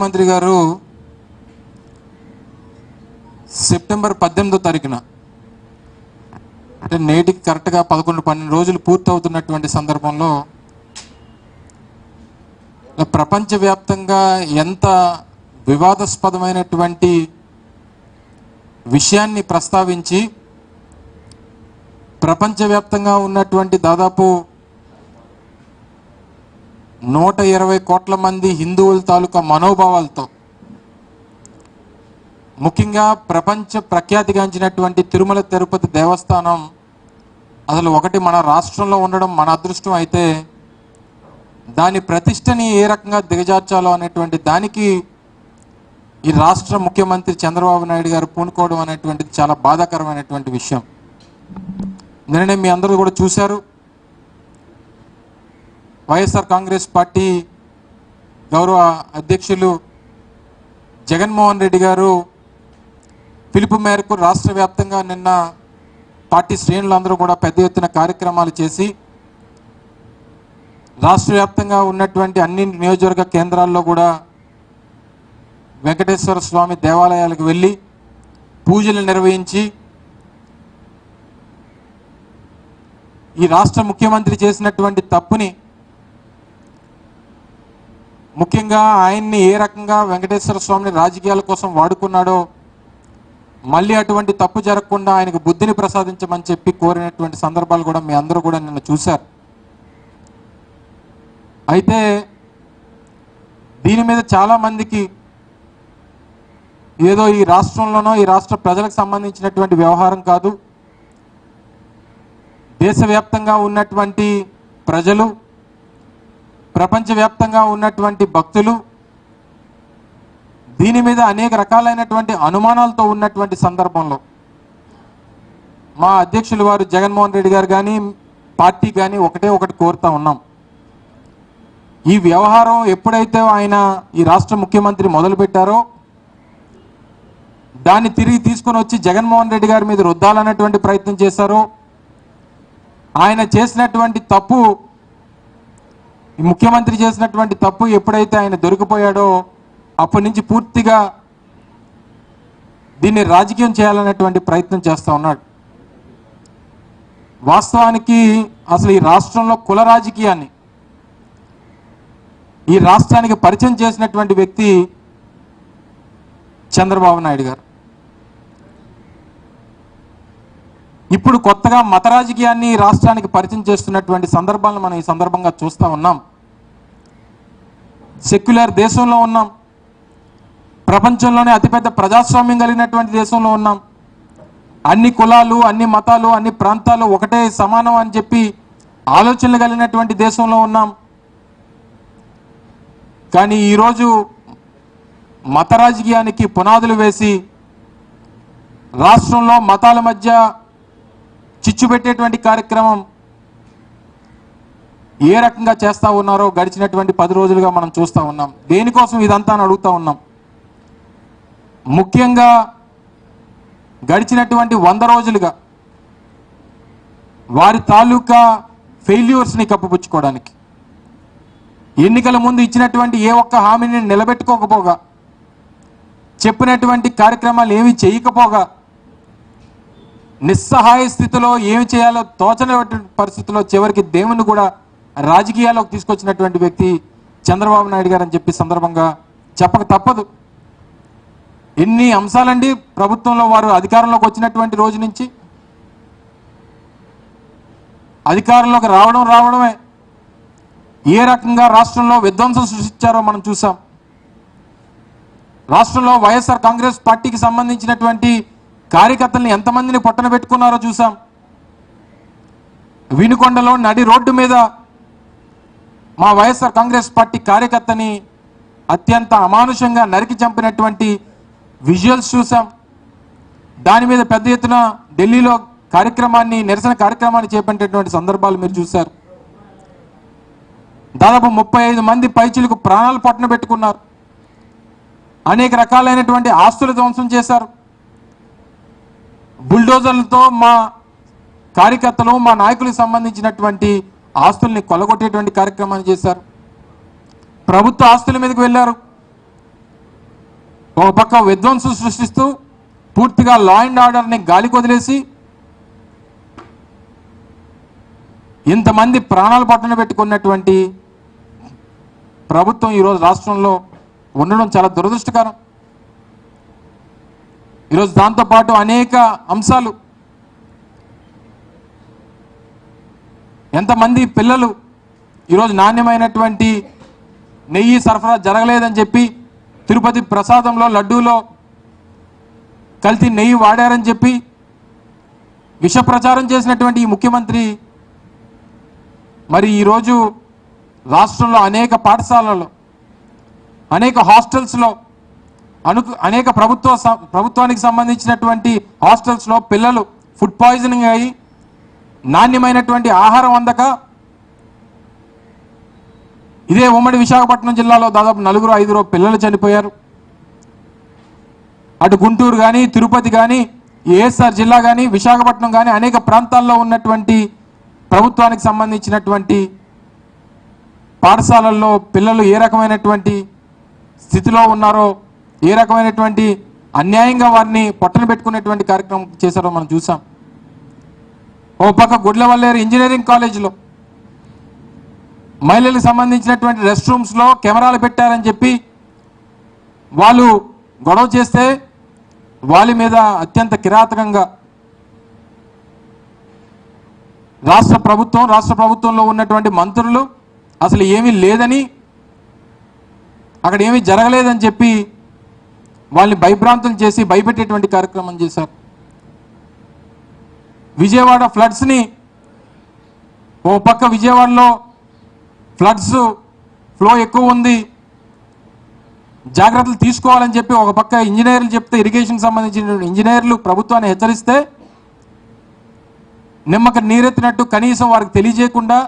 ముఖ్యమంత్రి గారు సెప్టెంబర్ పద్దెనిమిదో తారీఖున అంటే నేటికి కరెక్ట్గా పదకొండు పన్నెండు రోజులు పూర్తవుతున్నటువంటి సందర్భంలో ప్రపంచవ్యాప్తంగా ఎంత వివాదాస్పదమైనటువంటి విషయాన్ని ప్రస్తావించి ప్రపంచవ్యాప్తంగా ఉన్నటువంటి దాదాపు నూట ఇరవై కోట్ల మంది హిందువుల తాలూకా మనోభావాలతో ముఖ్యంగా ప్రపంచ ప్రఖ్యాతిగాంచినటువంటి తిరుమల తిరుపతి దేవస్థానం అసలు ఒకటి మన రాష్ట్రంలో ఉండడం మన అదృష్టం అయితే దాని ప్రతిష్టని ఏ రకంగా దిగజార్చాలో అనేటువంటి దానికి ఈ రాష్ట్ర ముఖ్యమంత్రి చంద్రబాబు నాయుడు గారు పూనుకోవడం అనేటువంటిది చాలా బాధాకరమైనటువంటి విషయం. నిన్ననే మీ అందరూ కూడా చూశారు. వైఎస్ఆర్ కాంగ్రెస్ పార్టీ గౌరవ అధ్యక్షులు జగన్మోహన్ రెడ్డి గారు పిలుపు మేరకు రాష్ట్ర వ్యాప్తంగా నిన్న పార్టీ శ్రేణులందరూ కూడా పెద్ద ఎత్తున కార్యక్రమాలు చేసి రాష్ట్ర వ్యాప్తంగా ఉన్నటువంటి అన్ని నియోజకవర్గ కేంద్రాల్లో కూడా వెంకటేశ్వర స్వామి దేవాలయాలకు వెళ్ళి పూజలు నిర్వహించి ఈ రాష్ట్ర ముఖ్యమంత్రి చేసినటువంటి తప్పుని ముఖ్యంగా ఆయన్ని ఏ రకంగా వెంకటేశ్వర స్వామిని రాజకీయాల కోసం వాడుకున్నాడో మళ్ళీ అటువంటి తప్పు జరగకుండా ఆయనకు బుద్ధిని ప్రసాదించమని చెప్పి కోరినటువంటి సందర్భాలు కూడా మీ అందరూ కూడా నిన్న చూశారు. అయితే దీని మీద చాలా మందికి ఏదో ఈ రాష్ట్రంలోనో ఈ రాష్ట్ర ప్రజలకు సంబంధించినటువంటి వ్యవహారం కాదు. దేశవ్యాప్తంగా ఉన్నటువంటి ప్రజలు ప్రపంచవ్యాప్తంగా ఉన్నటువంటి భక్తులు దీని మీద అనేక రకాలైనటువంటి అనుమానాలతో ఉన్నటువంటి సందర్భంలో మా అధ్యక్షులు వారు జగన్మోహన్ రెడ్డి గారు కానీ పార్టీ కానీ ఒకటే ఒకటి కోరుతా ఉన్నాం. ఈ వ్యవహారం ఎప్పుడైతే ఆయన ఈ రాష్ట్ర ముఖ్యమంత్రి మొదలుపెట్టారో దాన్ని తిరిగి తీసుకొని వచ్చి జగన్మోహన్ రెడ్డి గారి మీద రుద్దాలన్నటువంటి ప్రయత్నం చేశారో ఆయన చేసినటువంటి తప్పు ఈ ముఖ్యమంత్రి చేసినటువంటి తప్పు ఎప్పుడైతే ఆయన దొరికిపోయాడో అప్పటి నుంచి పూర్తిగా దీన్ని రాజకీయం చేయాలనేటువంటి ప్రయత్నం చేస్తూ ఉన్నాడు. వాస్తవానికి అసలు ఈ రాష్ట్రంలో కుల రాజకీయాన్ని ఈ రాష్ట్రానికి పరిచయం చేసినటువంటి వ్యక్తి చంద్రబాబు నాయుడు గారు. ఇప్పుడు కొత్తగా మత రాజకీయాన్ని రాష్ట్రానికి పరిచయం చేస్తున్నటువంటి సందర్భాలను మనం ఈ సందర్భంగా చూస్తూ ఉన్నాం. సెక్యులర్ దేశంలో ఉన్నాం. ప్రపంచంలోనే అతిపెద్ద ప్రజాస్వామ్యం కలిగినటువంటి దేశంలో ఉన్నాం. అన్ని కులాలు అన్ని మతాలు అన్ని ప్రాంతాలు ఒకటే సమానం అని చెప్పి ఆలోచనలు కలిగినటువంటి దేశంలో ఉన్నాం. కానీ ఈరోజు మత రాజకీయానికి పునాదులు వేసి రాష్ట్రంలో మతాల మధ్య చిచ్చు పెట్టేటువంటి కార్యక్రమం ఏ రకంగా చేస్తూ ఉన్నారో గడిచినటువంటి పది రోజులుగా మనం చూస్తూ ఉన్నాం. దేనికోసం ఇదంతా అని అడుగుతా ఉన్నాం. ముఖ్యంగా గడిచినటువంటి వంద రోజులుగా వారి తాలూకా ఫెయిల్యూర్స్ని కప్పిపుచ్చుకోవడానికి ఎన్నికల ముందు ఇచ్చినటువంటి ఏ ఒక్క హామీని నిలబెట్టుకోకపోగా చెప్పినటువంటి కార్యక్రమాలు ఏమీ చేయకపోగా నిస్సహాయ స్థితిలో ఏమి చేయాలో తోచనటువంటి పరిస్థితిలో చివరికి దేవుని కూడా రాజకీయాల్లోకి తీసుకొచ్చినటువంటి వ్యక్తి చంద్రబాబు నాయుడు గారు అని చెప్పి సందర్భంగా చెప్పక తప్పదు. ఎన్ని అంశాలండి ప్రభుత్వంలో వారు అధికారంలోకి వచ్చినటువంటి రోజు నుంచి? అధికారంలోకి రావడం రావడమే. ఏ రకంగా రాష్ట్రంలో విధ్వంసం సృష్టించారో మనం చూసాం. రాష్ట్రంలో వైఎస్ఆర్ కాంగ్రెస్ పార్టీకి సంబంధించినటువంటి కార్యకర్తల్ని ఎంతమందిని పొట్టన పెట్టుకున్నారో చూసాం. వినుకొండలో నడి రోడ్డు మీద మా వైఎస్ఆర్ కాంగ్రెస్ పార్టీ కార్యకర్తని అత్యంత అమానుషంగా నరికి చంపినటువంటి విజువల్స్ చూసాం. దాని మీద పెద్ద ఎత్తున ఢిల్లీలో కార్యక్రమాన్ని నిరసన కార్యక్రమాన్ని చేపట్టేటువంటి సందర్భాలు మీరు చూశారు. దాదాపు ముప్పై ఐదు మంది పైచులకు ప్రాణాలు పట్టున పెట్టుకున్నారు. అనేక రకాలైనటువంటి ఆస్తులు ధ్వంసం చేశారు. బుల్డోజర్లతో మా కార్యకర్తలు మా నాయకులకు సంబంధించినటువంటి ఆస్తుల్ని కొలగొట్టేటువంటి కార్యక్రమాన్ని చేశారు. ప్రభుత్వ ఆస్తుల మీదకి వెళ్ళారు. ఒక పక్క విధ్వంసం సృష్టిస్తూ పూర్తిగా లా అండ్ ఆర్డర్ని గాలి కొదిలేసి ఇంతమంది ప్రాణాలు పట్టున పెట్టుకున్నటువంటి ప్రభుత్వం ఈరోజు రాష్ట్రంలో ఉండడం చాలా దురదృష్టకరం. ఈరోజు దాంతోపాటు అనేక అంశాలు ఎంతమంది పిల్లలు ఈరోజు నాణ్యమైనటువంటి నెయ్యి సరఫరా జరగలేదని చెప్పి తిరుపతి ప్రసాదంలో లడ్డూలో కల్తీ నెయ్యి వాడారని చెప్పి విష ప్రచారం చేసినటువంటి ఈ ముఖ్యమంత్రి మరి ఈరోజు రాష్ట్రంలో అనేక పాఠశాలల్లో అనేక హాస్టల్స్లో అను అనేక ప్రభుత్వ ప్రభుత్వానికి సంబంధించినటువంటి హాస్టల్స్లో పిల్లలు ఫుడ్ పాయిజనింగ్ అయ్యి నాణ్యమైనటువంటి ఆహారం అందక ఇదే ఉమ్మడి విశాఖపట్నం జిల్లాలో దాదాపు నలుగురు ఐదుగురు పిల్లలు చనిపోయారు. అటు గుంటూరు కానీ తిరుపతి కానీ ఏఎస్ఆర్ జిల్లా కానీ విశాఖపట్నం కానీ అనేక ప్రాంతాల్లో ఉన్నటువంటి ప్రభుత్వానికి సంబంధించినటువంటి పాఠశాలల్లో పిల్లలు ఏ రకమైనటువంటి స్థితిలో ఉన్నారో ఏ రకమైనటువంటి అన్యాయంగా వారిని పొట్టన పెట్టుకునేటువంటి కార్యక్రమం చేశారో మనం చూసాం. ఓ పక్క గుడ్లవల్లేరు ఇంజనీరింగ్ కాలేజీలో. మహిళలకు సంబంధించినటువంటి రెస్ట్ రూమ్స్లో కెమెరాలు పెట్టారని చెప్పి వాళ్ళు గొడవ చేస్తే వాళ్ళ మీద అత్యంత కిరాతకంగా రాష్ట్ర ప్రభుత్వం రాష్ట్ర ప్రభుత్వంలో ఉన్నటువంటి మంత్రులు అసలు ఏమీ లేదని అక్కడ ఏమీ జరగలేదని చెప్పి వాళ్ళని భయభ్రాంతులు చేసి భయపెట్టేటువంటి కార్యక్రమం చేశారు. విజయవాడ ఫ్లడ్స్ని ఓ పక్క విజయవాడలో ఫ్లడ్స్ ఫ్లో ఎక్కువ ఉంది. జాగ్రత్తలు తీసుకోవాలని చెప్పి ఒక పక్క ఇంజనీర్లు చెప్తే ఇరిగేషన్ సంబంధించిన ఇంజనీర్లు ప్రభుత్వాన్ని హెచ్చరిస్తే నిమ్మక నీరెత్తినట్టు కనీసం వారికి తెలియజేయకుండా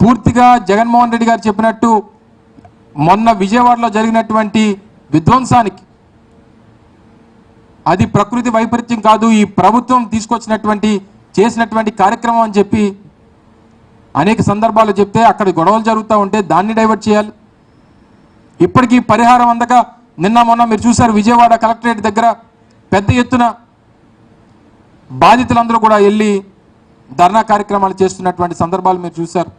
పూర్తిగా జగన్మోహన్ రెడ్డి గారు చెప్పినట్టు మొన్న విజయవాడలో జరిగినటువంటి విధ్వంసానికి అది ప్రకృతి వైపరీత్యం కాదు ఈ ప్రభుత్వం తీసుకొచ్చినటువంటి చేసినటువంటి కార్యక్రమం అని చెప్పి అనేక సందర్భాలు చెప్తే అక్కడ గొడవలు జరుగుతూ ఉంటే దాన్ని డైవర్ట్ చేయాలి. ఇప్పటికీ పరిహారం అందక నిన్న మొన్న మీరు చూశారు విజయవాడ కలెక్టరేట్ దగ్గర పెద్ద ఎత్తున బాధితులందరూ కూడా వెళ్ళి ధర్నా కార్యక్రమాలు చేస్తున్నటువంటి సందర్భాలు మీరు చూశారు.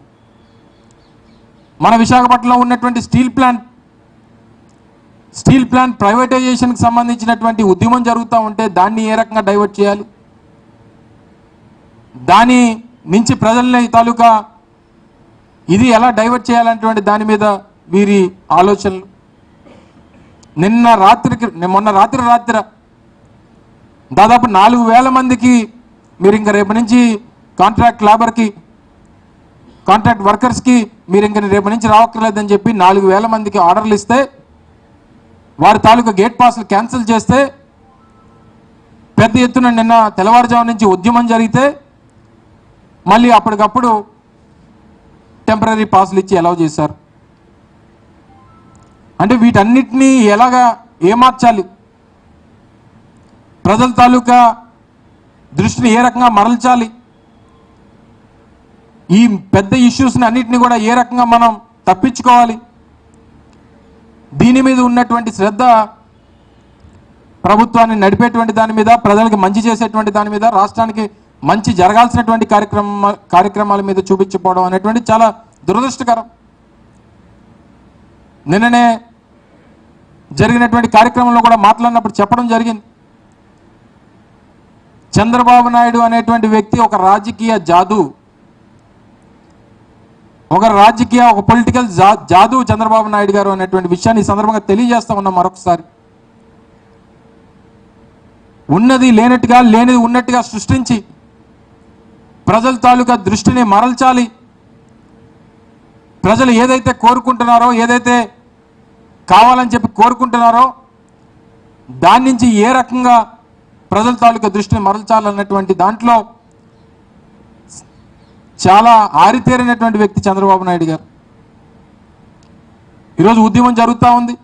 మన విశాఖపట్నంలో ఉన్నటువంటి స్టీల్ ప్లాంట్ స్టీల్ ప్లాంట్ ప్రైవేటైజేషన్కి సంబంధించినటువంటి ఉద్యమం జరుగుతూ ఉంటే దాన్ని ఏ రకంగా డైవర్ట్ చేయాలి? దాని నుంచి ప్రజల్ని తాలూకా ఇది ఎలా డైవర్ట్ చేయాలనేటువంటి దాని మీద వీరి ఆలోచనలు. నిన్న రాత్రికి మొన్న రాత్రి రాత్రి దాదాపు నాలుగు వేల మందికి మీరు ఇంకా రేపు నుంచి కాంట్రాక్ట్ లేబర్కి కాంట్రాక్ట్ వర్కర్స్కి మీరు ఇంక రేపు నుంచి రావక్కర్లేదని చెప్పి నాలుగు వేల మందికి ఆర్డర్లు ఇస్తే వారి తాలూకా గేట్ పాస్లు క్యాన్సిల్ చేస్తే పెద్ద ఎత్తున నిన్న తెల్లవారుజాము నుంచి ఉద్యమం జరిగితే మళ్ళీ అప్పటికప్పుడు టెంపరీ పాస్లు ఇచ్చి అలౌ చేశారు. అంటే వీటన్నిటినీ ఎలాగా ఏమార్చాలి? ప్రజల తాలూకా దృష్టిని ఏ రకంగా మరల్చాలి? ఈ పెద్ద ఇష్యూస్ని అన్నిటిని కూడా ఏ రకంగా మనం తప్పించుకోవాలి? దీని మీద ఉన్నటువంటి శ్రద్ధ ప్రభుత్వాన్ని నడిపేటువంటి దాని మీద ప్రజలకు మంచి చేసేటువంటి దాని మీద రాష్ట్రానికి మంచి జరగాల్సినటువంటి కార్యక్రమ కార్యక్రమాల మీద చూపించిపోవడం అనేటువంటి చాలా దురదృష్టకరం. నిన్ననే జరిగినటువంటి కార్యక్రమంలో కూడా మాట్లాడినప్పుడు చెప్పడం జరిగింది. చంద్రబాబు నాయుడు అనేటువంటి వ్యక్తి ఒక రాజకీయ జాదు. ఒక రాజకీయ ఒక పొలిటికల్ జా జాదు చంద్రబాబు నాయుడు గారు అనేటువంటి విషయాన్ని ఈ సందర్భంగా తెలియజేస్తా ఉన్నాం మరొకసారి. ఉన్నది లేనట్టుగా లేనిది ఉన్నట్టుగా సృష్టించి ప్రజల తాలూకా దృష్టిని మరల్చాలి. ప్రజలు ఏదైతే కోరుకుంటున్నారో ఏదైతే కావాలని చెప్పి కోరుకుంటున్నారో దాని నుంచి ఏ రకంగా ప్రజల తాలూకా దృష్టిని మరల్చాలన్నటువంటి దాంట్లో చాలా ఆరితేరినటువంటి వ్యక్తి చంద్రబాబు నాయుడు గారు. ఈరోజు ఉద్యమం జరుగుతూ ఉంది.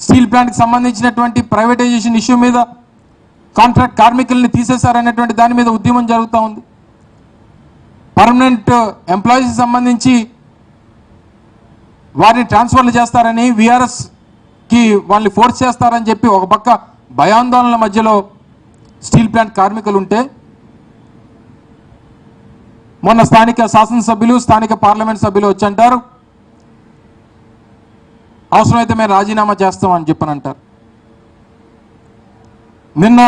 స్టీల్ ప్లాంట్కి సంబంధించినటువంటి ప్రైవేటైజేషన్ ఇష్యూ మీద కాంట్రాక్ట్ కార్మికుల్ని తీసేశారనేటువంటి దాని మీద ఉద్యమం జరుగుతూ ఉంది. పర్మనెంట్ ఎంప్లాయీస్కి సంబంధించి వారిని ట్రాన్స్ఫర్లు చేస్తారని విఆర్ఎస్కి వాళ్ళని ఫోర్స్ చేస్తారని చెప్పి ఒక పక్క భయాందోళనల మధ్యలో స్టీల్ ప్లాంట్ కార్మికులు ఉంటే మొన్న స్థానిక శాసనసభ్యులు స్థానిక పార్లమెంట్ సభ్యులు వచ్చి అంటారు అవసరమైతే మేము రాజీనామా చేస్తామని చెప్పని అంటారు నిన్న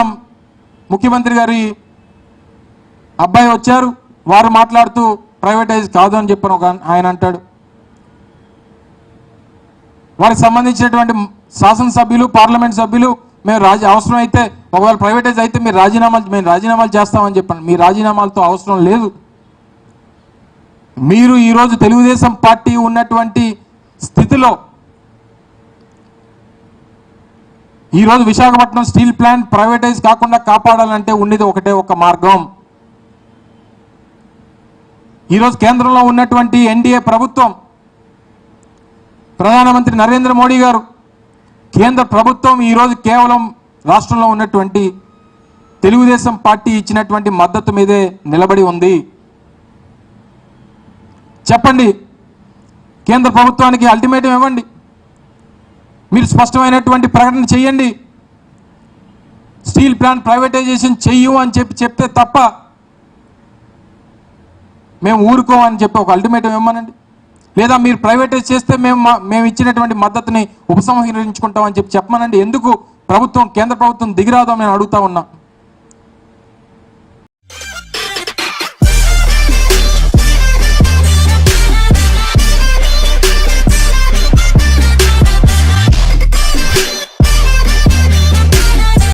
ముఖ్యమంత్రి గారి అబ్బాయి వచ్చారు. వారు మాట్లాడుతూ ప్రైవేటైజ్ కాదు అని చెప్పని ఒక ఆయన అంటాడు. వారికి సంబంధించినటువంటి శాసనసభ్యులు పార్లమెంట్ సభ్యులు మేము రాజీ అవసరమైతే ఒకవేళ ప్రైవేటైజ్ అయితే మీరు రాజీనామాలు మేము రాజీనామాలు చేస్తామని చెప్పండి. మీ రాజీనామాలతో అవసరం లేదు. మీరు ఈరోజు తెలుగుదేశం పార్టీ ఉన్నటువంటి స్థితిలో ఈరోజు విశాఖపట్నం స్టీల్ ప్లాంట్ ప్రైవేటైజ్ కాకుండా కాపాడాలంటే ఉండేది ఒకటే ఒక మార్గం. ఈరోజు కేంద్రంలో ఉన్నటువంటి ఎన్డీఏ ప్రభుత్వం ప్రధానమంత్రి నరేంద్ర మోడీ గారు కేంద్ర ప్రభుత్వం ఈరోజు కేవలం రాష్ట్రంలో ఉన్నటువంటి తెలుగుదేశం పార్టీ ఇచ్చినటువంటి మద్దతు మీదే నిలబడి ఉంది. చెప్పండి. కేంద్ర ప్రభుత్వానికి అల్టిమేటం ఇవ్వండి. మీరు స్పష్టమైనటువంటి ప్రకటన చేయండి. స్టీల్ ప్లాంట్ ప్రైవేటైజేషన్ చెయ్యు అని చెప్పి చెప్తే తప్ప మేము ఊరుకోమని చెప్పి ఒక అల్టిమేటం ఇవ్వమనండి. లేదా మీరు ప్రైవేటైజ్ చేస్తే మేము మా- మేము ఇచ్చినటువంటి మద్దతుని ఉపసంహరించుకుంటామని చెప్పి చెప్పమనండి. ఎందుకు? ప్రభుత్వం కేంద్ర ప్రభుత్వం దిగిరాదో నేను అడుగుతా ఉన్నా.